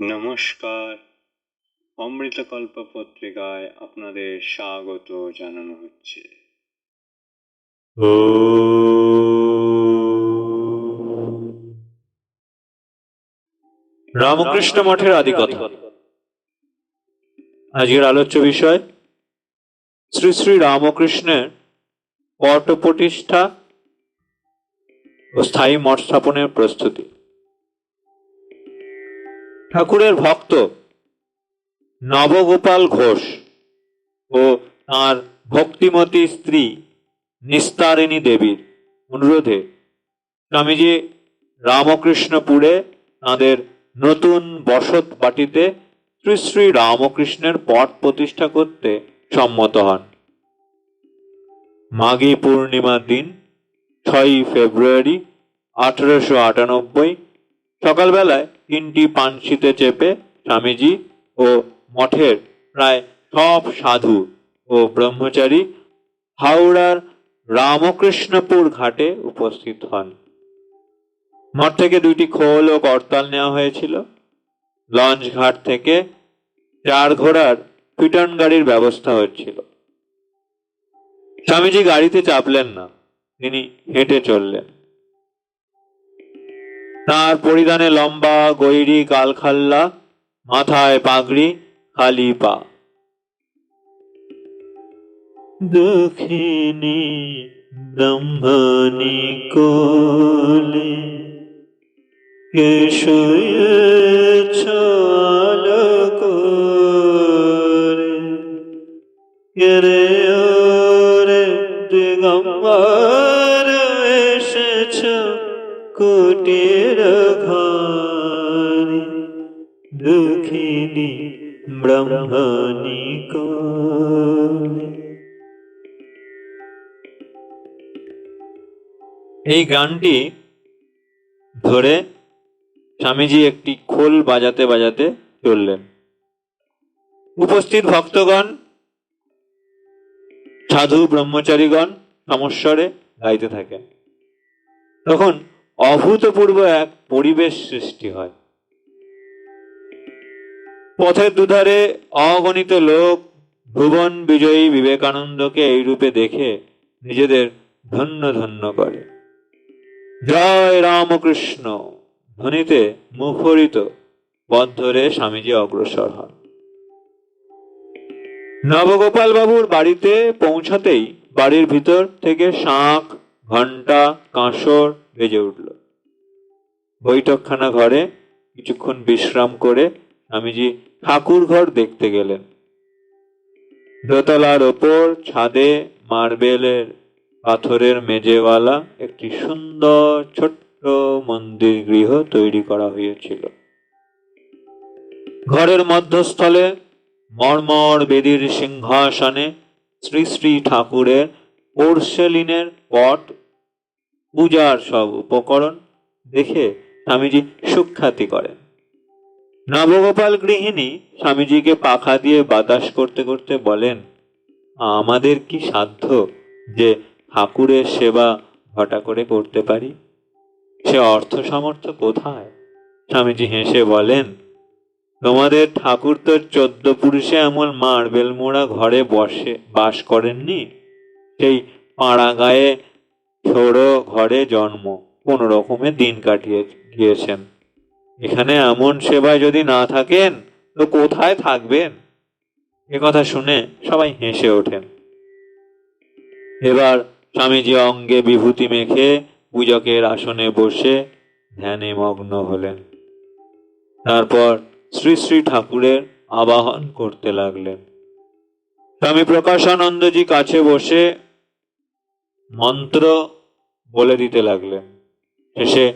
নমস্কার। অমৃতকল্প পত্রিকায় আপনাদের স্বাগত জানানো হচ্ছে। রামকৃষ্ণ মঠের আদিকথা আজকের আলোচ্য বিষয়, শ্রী শ্রী রামকৃষ্ণের পট প্রতিষ্ঠা ও স্থায়ী মঠ স্থাপনের প্রস্তুতি। ঠাকুরের ভক্ত নবগোপাল ঘোষ ও তাঁর ভক্তিমতী স্ত্রী নিস্তারিণী দেবীর অনুরোধে স্বামীজি রামকৃষ্ণপুরে তাঁদের নতুন বসত বাটিতে শ্রী শ্রী রামকৃষ্ণের পট প্রতিষ্ঠা করতে সম্মত হন। মাঘী পূর্ণিমার দিন ছয়ই ফেব্রুয়ারি আঠারোশো আটানব্বই সকালবেলায় তিনটি পানশিতে চেপে স্বামীজি ও মঠের প্রায় সব সাধু ও ব্রহ্মচারী হাওড়ার রামকৃষ্ণপুর ঘাটে উপস্থিত হন। মঠ থেকে দুইটি খোল ও করতাল নেওয়া হয়েছিল। লঞ্চ ঘাট থেকে চার ঘোড়ার পিটন গাড়ির ব্যবস্থা হচ্ছিল। স্বামীজি গাড়িতে চাপলেন না, তিনি হেঁটে চললেন। তার পরিধানে লম্বা গৈরি কালখাল্লা মাথায় পাগড়ি খালি পা। দক্ষিণী ব্রহ্মণী কোলে কেশয়েছ করে ব্রহ্মণী এই গানটি ধরে স্বামীজি একটি খোল বাজাতে বাজাতে চললেন। উপস্থিত ভক্তগণ, সাধু ব্রহ্মচারীগণ সমস্বরে গাইতে থাকেন। তখন অভূতপূর্ব এক পরিবেশ সৃষ্টি হয়। পথের দুধারে অগণিত লোক ভুবন বিজয়ী বিবেকানন্দকে এই রূপে দেখে নিজেদের ধন্য ধন্য করে। জয় রামকৃষ্ণ। ধ্বনিতে মুখরিত পথ ধরে স্বামীজি অগ্রসর হন। নবগোপাল বাবুর বাড়িতে পৌঁছাতেই বাড়ির ভিতর থেকে শাঁখ ঘণ্টা কাঁসর বেজে উঠল। বৈঠকখানা ঘরে কিছুক্ষণ বিশ্রাম করে স্বামীজি ঠাকুর ঘর দেখতে গেলেন। দোতলার ওপর ছাদে মার্বেলের পাথরের মেজেওয়ালা একটি সুন্দর ছোট্ট মন্দির গৃহ তৈরি করা হয়েছিল। ঘরের মধ্যস্থলে মর্মর বেদির সিংহাসনে শ্রী শ্রী ঠাকুরের পোর্সেলিনের পট, পূজার সব উপকরণ দেখে স্বামীজি সুখ্যাতি করেন। নবগোপাল গৃহিণী স্বামীজিকে পাখা দিয়ে বাতাস করতে করতে বলেন, আমাদের কি সাধ্য যে ঠাকুরের সেবা ঘটা করে করতে পারি? সে অর্থ সামর্থ্য কোথায়? স্বামীজি হেসে বলেন, তোমাদের ঠাকুর তো চোদ্দ পুরুষে এমন মার্বেল মোড়া ঘরে বসে, বাস করেননি? সেই পাড়া গায়ে ছোড়ো ঘরে জন্ম, কোনো রকমে দিন কাটিয়ে গিয়েছেন। এখানে এমন সেবায় যদি না থাকেন, তো কোথায় থাকবেন? এ কথা শুনে সবাই হেসে ওঠেন। এবার স্বামীজি অঙ্গে বিভূতি মেখে পূজকের আসনে বসে ধ্যানে মগ্ন হলেন। তারপর শ্রী শ্রী ঠাকুরের আবাহন করতে লাগলেন। স্বামী প্রকাশানন্দজি কাছে বসে মন্ত্র বলে দিতে লাগলেন। শেষে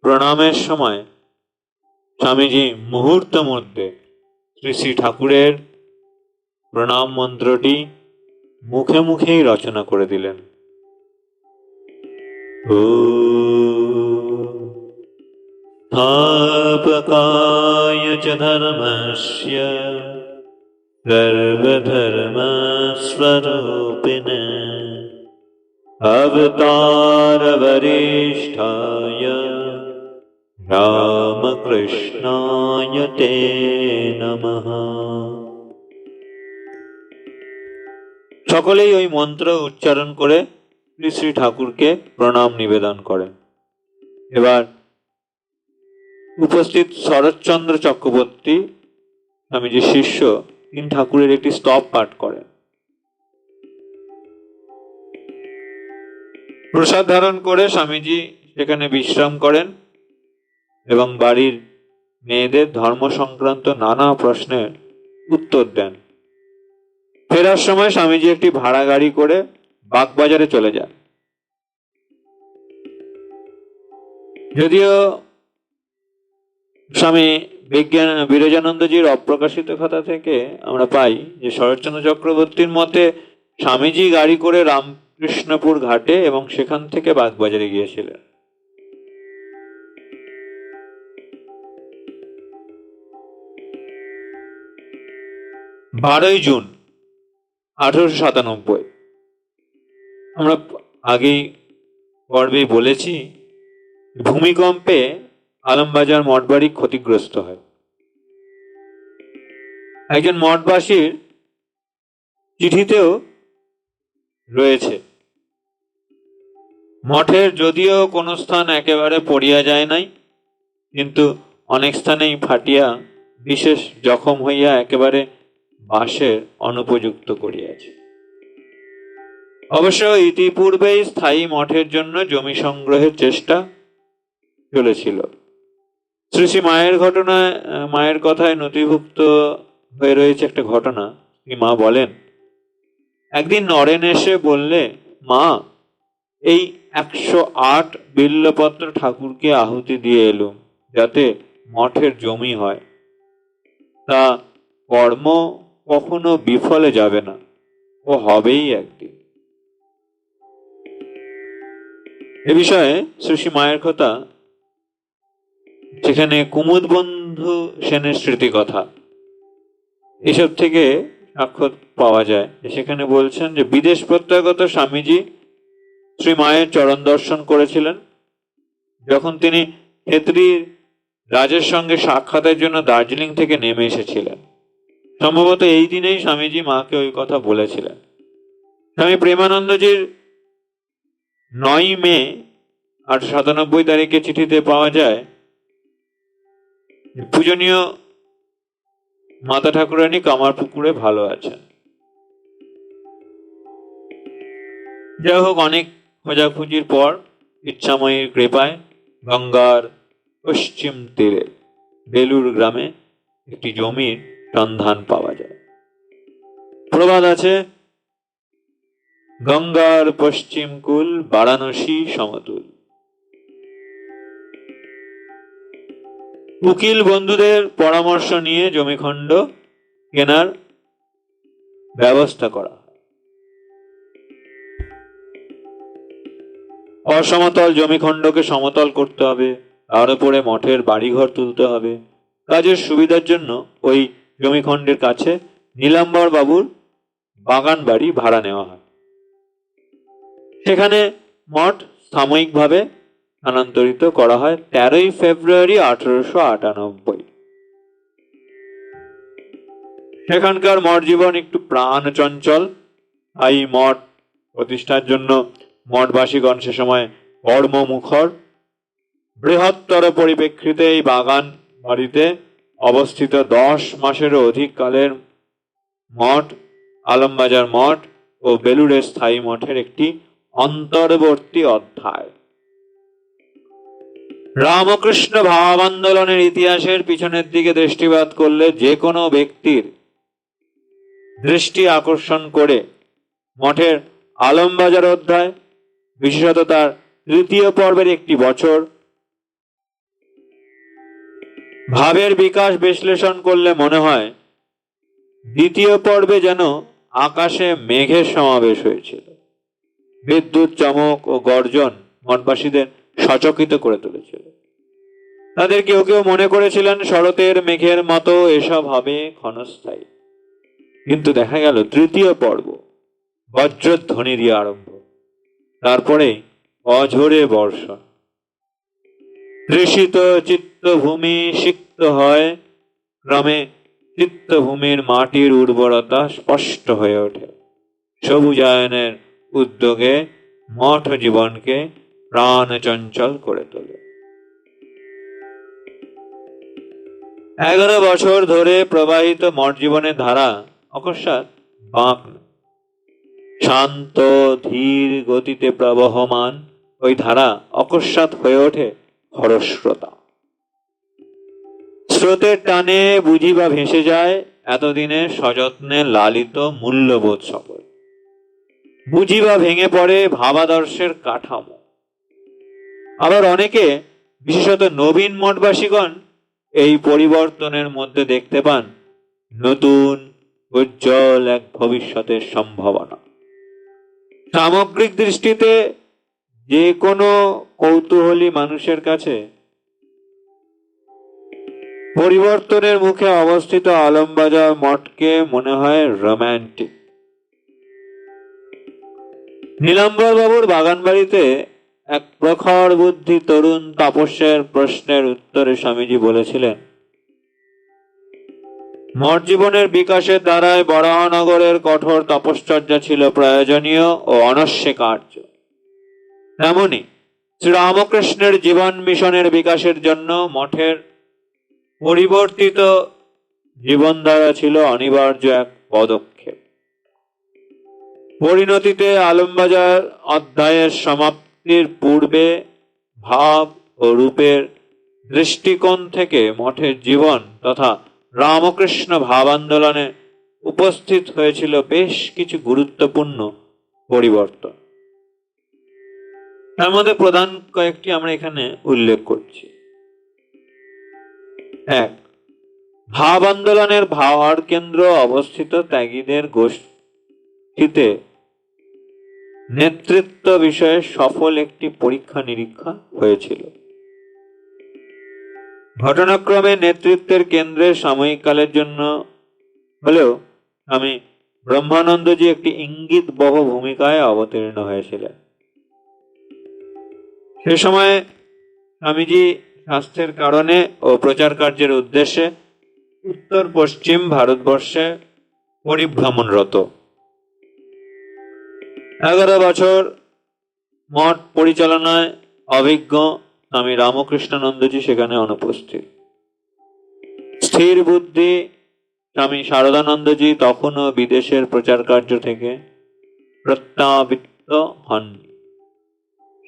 প্রণামের সময় স্বামীজি মুহূর্ত মধ্যে শ্রী শ্রী ঠাকুরের প্রণাম মন্ত্রটি মুখে মুখেই রচনা করে দিলেন ও स्थापकाय च धर्मस्य सर्वधर्मस्वरूपिण अवतारवरिष्ठाय राम রামকৃষ্ণায় তে নমঃ সকলেই ওই মন্ত্র উচ্চারণ করে শ্রী শ্রী ঠাকুরকে প্রণাম নিবেদন করেন। এবার উপস্থিত শরৎচন্দ্র চক্রবর্তী স্বামীজির শিষ্য তিন ঠাকুরের একটি স্তব পাঠ করেন। প্রসাদ ধারণ করে স্বামীজি সেখানে বিশ্রাম করেন। এবং বাড়ির মেয়েদের ধর্ম সংক্রান্ত নানা প্রশ্নের উত্তর দেন। ফেরার সময় স্বামীজি একটি ভাড়া গাড়ি করে বাগবাজারে চলে যান। যদিও স্বামী বিজ্ঞান, বিরজানন্দজির অপ্রকাশিত কথা থেকে আমরা পাই যে শরৎচন্দ্র চক্রবর্তীর মতে স্বামীজি গাড়ি করে রামকৃষ্ণপুর ঘাটে এবং সেখান থেকে বাগবাজারে গিয়েছিলেন। বারোই জুন, আঠারোশো সাতানব্বই। আমরা আগেই পর্বেই বলেছি, ভূমিকম্পে আলমবাজার মঠবাড়ি ক্ষতিগ্রস্ত হয়। একজন মঠবাসীর চিঠিতেও রয়েছে, মঠের যদিও কোনো স্থান একেবারে পড়িয়া যায় নাই, কিন্তু অনেক স্থানেই ফাটিয়া বিশেষ জখম হইয়া একেবারে বাসের অনুপযুক্ত করিয়াছে। অবশ্য ইতিপূর্বেই স্থায়ী মঠের জন্য জমি সংগ্রহের চেষ্টা চলেছিল। শ্রী শ্রী মায়ের ঘটনায় মায়ের কথায় নথিভুক্ত হয়ে রয়েছে একটা ঘটনা। মা বলেন, একদিন নরেন এসে বললে, মা, এই একশো আট বিল্লপত্র ঠাকুরকে আহুতি দিয়ে এলুম যাতে মঠের জমি হয়। তা কর্ম কখনো বিফলে যাবে না। ও হবেই একদিন। এ বিষয়ে শ্রী মায়ের কথা সেখানে কুমুদ বন্ধু সেনের স্মৃতি কথা, এসব থেকে সাক্ষর পাওয়া যায়। সেখানে বলছেন যে, বিদেশ প্রত্যাগত স্বামীজি শ্রী মায়ের চরণ দর্শন করেছিলেন। যখন তিনি ক্ষেত্রী রাজের সঙ্গে সাক্ষাতের জন্য দার্জিলিং থেকে নেমে এসেছিলেন। সম্ভবত এই দিনেই স্বামীজি মাকে ওই কথা বলেছিলেন। স্বামী প্রেমানন্দজির নয় মে আটশো সাতানব্বই তারিখে চিঠিতে পাওয়া যায়, পূজনীয় মাতা ঠাকুরানী কামার পুকুরে ভালো আছেন। যাই হোক, অনেক খোঁজাখুঁজির পর, ইচ্ছাময়ীর কৃপায় গঙ্গার পশ্চিম তীরে বেলুর গ্রামে একটি জমির সন্ধান পাওয়া যায়। প্রবাদ আছে, গঙ্গার পশ্চিম কুল বারাণসী সমতুল। উকিল বন্ধুদের পরামর্শ নিয়ে জমিখণ্ড কেনার ব্যবস্থা করা। অসমতল জমিখণ্ডকে সমতল করতে হবে, তার উপরে মঠের বাড়িঘর তুলতে হবে। কাজের সুবিধার জন্য ওই জমিখণ্ডের কাছে নীলাম্বর বাবুর বাগান বাড়ি ভাড়া নেওয়া হয়। সেখানে মঠ সাময়িকভাবে স্থানান্তরিত করা হয় তেরোই ফেব্রুয়ারি আঠারোশো আটানব্বই। সেখানকার মঠ জীবন একটু প্রাণ চঞ্চল তাই মঠ প্রতিষ্ঠার জন্য মঠবাসীগণ সে সময় কর্মমুখর। বৃহত্তর পরিপ্রেক্ষিতে এই বাগান বাড়িতে অবস্থিত দশ মাসেরও অধিক কালের মঠ, আলমবাজার মঠ ও বেলুড়ের স্থায়ী মঠের একটি অন্তর্বর্তী অধ্যায়। রামকৃষ্ণ ভাব আন্দোলনের ইতিহাসের পিছনের দিকে দৃষ্টিপাত করলে যে কোনো ব্যক্তির দৃষ্টি আকর্ষণ করে মঠের আলমবাজার অধ্যায়, বিশেষত তার তৃতীয় পর্বের একটি বছর ভাবের বিকাশ বিশ্লেষণ করলে মনে হয়, দ্বিতীয় পর্বে যেন আকাশে মেঘের সমাবেশ হয়েছিল। বিদ্যুৎ চমক ও গর্জন মঠবাসীদের সচকিত করে তুলেছিল। তাদের কেউ কেউ মনে করেছিলেন শরতের মেঘের মতো এসব হবে ক্ষণস্থায়ী। কিন্তু দেখা গেল তৃতীয় পর্ব বজ্রধ্বনি দিয়ে আরম্ভ। তারপরে অঝোরে বর্ষণ। তৃষিত চিত্তভূমি সিক্ত হয়, ক্রমে চিত্তভূমির মাটির উর্বরতা স্পষ্ট হয়ে ওঠে। সবুজায়নের উদ্যোগে মঠ জীবনকে প্রাণ চঞ্চল করে তোলে। এগারো বছর ধরে প্রবাহিত মঠ জীবনের ধারা অকস্মাৎ বাঁক শান্ত, ধীর গতিতে প্রবহমান ওই ধারা অকস্মাৎ হয়ে ওঠে খরস্রোতা স্রোতের টানে বুঝি বা ভেসে যায়, এতদিনে সযত্নে লালিত মূল্যবোধ সকল বুঝি বা ভেঙে পড়ে ভাবাদর্শের কাঠামো। আবার অনেকে, বিশেষত নবীন মঠবাসীগণ, এই পরিবর্তনের মধ্যে দেখতে পান, নতুন, উজ্জ্বল এক ভবিষ্যতের সম্ভাবনা। সামগ্রিক দৃষ্টিতে যে কোনো কৌতূহলী মানুষের কাছে পরিবর্তনের মুখে অবস্থিত আলমবাজার মঠকে মনে হয় রোম্যান্টিক নীলাম্বর বাবুর বাগান বাড়িতে এক প্রখর বুদ্ধি তরুণ তাপস্যের প্রশ্নের উত্তরে স্বামীজি বলেছিলেন, মঠ জীবনের বিকাশের দ্বারাই বরাহনগরের কঠোর তপশ্চর্যা ছিল প্রয়োজনীয় ও অনস্বীকার্য। তেমনি শ্রীরামকৃষ্ণের জীবন মিশনের বিকাশের জন্য মঠের পরিবর্তিত জীবনধারা ছিল অনিবার্য এক পদক্ষেপ। পরিণতিতে আলমবাজার অধ্যায়ের সমাপ্তির পূর্বে ভাব ও রূপের দৃষ্টিকোণ থেকে মঠের জীবন তথা রামকৃষ্ণ ভাব আন্দোলনে উপস্থিত হয়েছিল বেশ কিছু গুরুত্বপূর্ণ পরিবর্তন। তার মধ্যে প্রধান কয়েকটি আমরা এখানে উল্লেখ করছি। এক, ভাব আন্দোলনের ভাবার কেন্দ্র অবস্থিত ত্যাগীদের গোষ্ঠীতে নেতৃত্ব বিষয়ে সফল একটি পরীক্ষা নিরীক্ষা হয়েছিল। ঘটনাক্রমে নেতৃত্বের কেন্দ্রে সাময়িককালের জন্য হলেও আমি ব্রহ্মানন্দজি একটি ইঙ্গিত বহ ভূমিকায় অবতীর্ণ হয়েছিলেন। সে সময় স্বামীজি স্বাস্থ্যের কারণে ও প্রচার কার্যের উদ্দেশ্যে উত্তর পশ্চিম ভারতবর্ষে পরিভ্রমণরত। এগারো বছর মঠ পরিচালনায় অভিজ্ঞ স্বামী রামকৃষ্ণানন্দজি সেখানে অনুপস্থিত। স্থির বুদ্ধি স্বামী শারদানন্দজি তখনও বিদেশের প্রচার কার্য থেকে প্রত্যাবৃত্ত হননি।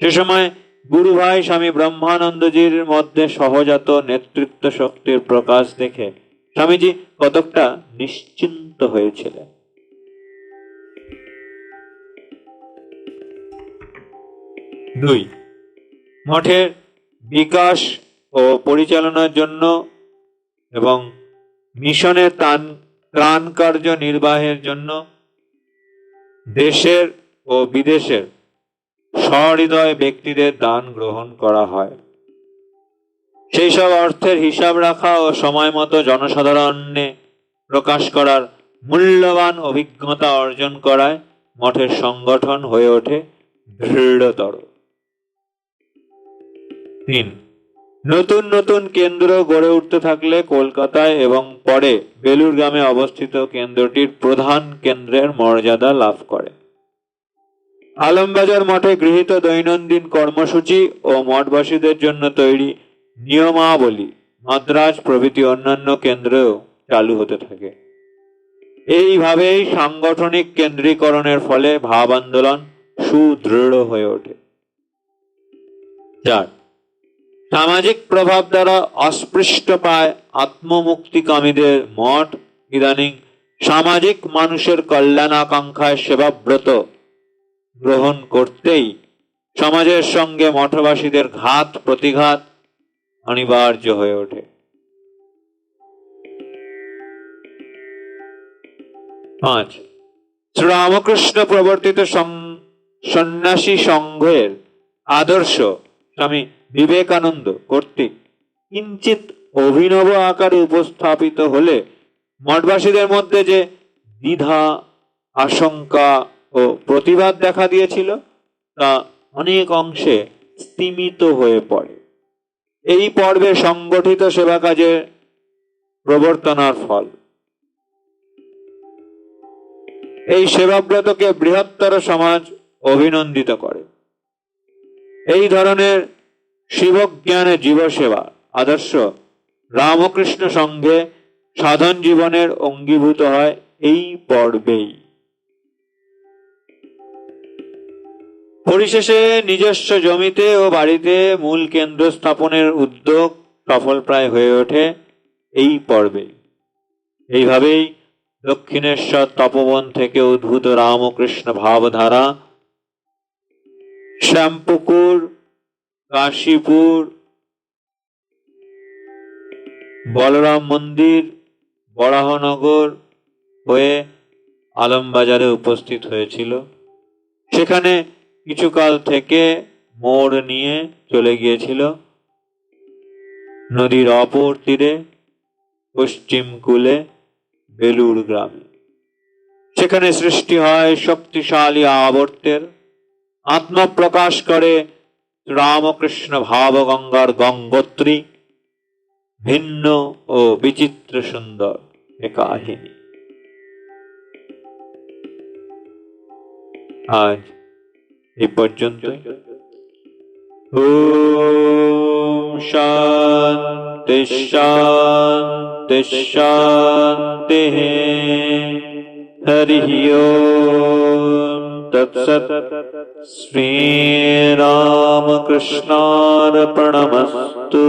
সে সময় গুরু ভাই স্বামী ব্রহ্মানন্দজির মধ্যে সহজাত নেতৃত্ব শক্তির প্রকাশ দেখে স্বামীজি কতকটা নিশ্চিন্ত হয়েছিলেন। দুই, মঠের বিকাশ ও পরিচালনার জন্য এবং মিশনের ত্রাণ ত্রাণ কার্য নির্বাহের জন্য দেশের ও বিদেশের সহৃদয় ব্যক্তিদের দান গ্রহণ করা হয়। সেই সব অর্থের হিসাব রাখা ও সময় মতো জনসাধারণে প্রকাশ করার মূল্যবান অভিজ্ঞতা অর্জন করায় মঠের সংগঠন হয়ে ওঠে দৃঢ়তর। তিন, নতুন নতুন কেন্দ্র গড়ে উঠতে থাকলে কলকাতায় এবং পরে বেলুরগ্রামে অবস্থিত কেন্দ্রটির প্রধান কেন্দ্রের মর্যাদা লাভ করে। আলমবাজার মঠে গৃহীত দৈনন্দিন কর্মসূচি ও মঠবাসীদের জন্য তৈরি নিয়মাবলী মাদ্রাজ প্রভৃতি অন্যান্য কেন্দ্রেও চালু হতে থাকে। এইভাবেই সাংগঠনিক কেন্দ্রীকরণের ফলে ভাব আন্দোলন সুদৃঢ় হয়ে ওঠে। চার, সামাজিক প্রভাব দ্বারা অস্পৃষ্ট পায় আত্মমুক্তিকামীদের মঠ। ইদানিং সামাজিক মানুষের কল্যাণ আকাঙ্ক্ষায় সেবাব্রত গ্রহণ করতেই সমাজের সঙ্গে মঠবাসীদের ঘাত, প্রতিঘাত অনিবার্য হয়ে ওঠে। পাঁচ, শ্রীরামকৃষ্ণ প্রবর্তিত সন্ন্যাসী সংঘের আদর্শ স্বামী বিবেকানন্দ কর্তৃক কিঞ্চিত অভিনব আকারে উপস্থাপিত হলে মঠবাসীদের মধ্যে যে দ্বিধা, আশঙ্কা ও প্রতিবাদ দেখা দিয়েছিল, তা অনেক অংশে স্তিমিত হয়ে পড়ে। এই পর্বে সংগঠিত সেবা কাজে প্রবর্তনার ফল। এই সেবাব্রতকে বৃহত্তর সমাজ অভিনন্দিত করে। এই ধরনের শিবজ্ঞানে জীবসেবা আদর্শ রামকৃষ্ণ সঙ্গে সাধন জীবনের অঙ্গীভূত হয় এই পর্বেই। পরিশেষে নিজস্ব জমিতে ও বাড়িতে মূল কেন্দ্র স্থাপনের উদ্যোগ সফলপ্রায় হয়ে ওঠে এই পর্বে। এইভাবেই দক্ষিণেশ্বর তপবন থেকে উদ্ভূত রামকৃষ্ণ ভাবধারা, শ্যামপুকুর, কাশীপুর, বলরাম মন্দির, বরাহনগর হয়ে আলমবাজারে উপস্থিত হয়েছিল। সেখানে কিছুকাল থেকে মোড় নিয়ে চলে গিয়েছিল। নদীর অপর তীরে, পশ্চিম কূলে বেলুর গ্রামে। সেখানে সৃষ্টি হয় শক্তিশালী আবর্তের। আত্মপ্রকাশ করে রামকৃষ্ণ ভাবগঙ্গার গঙ্গোত্রী। ভিন্ন ও বিচিত্র সুন্দর এ কাহিনী। আজ এই পর্যন্ত ওম শান্তি শান্তি শান্তি হরি ওম তৎসৎ শ্রীরামকৃষ্ণার্পণমস্তু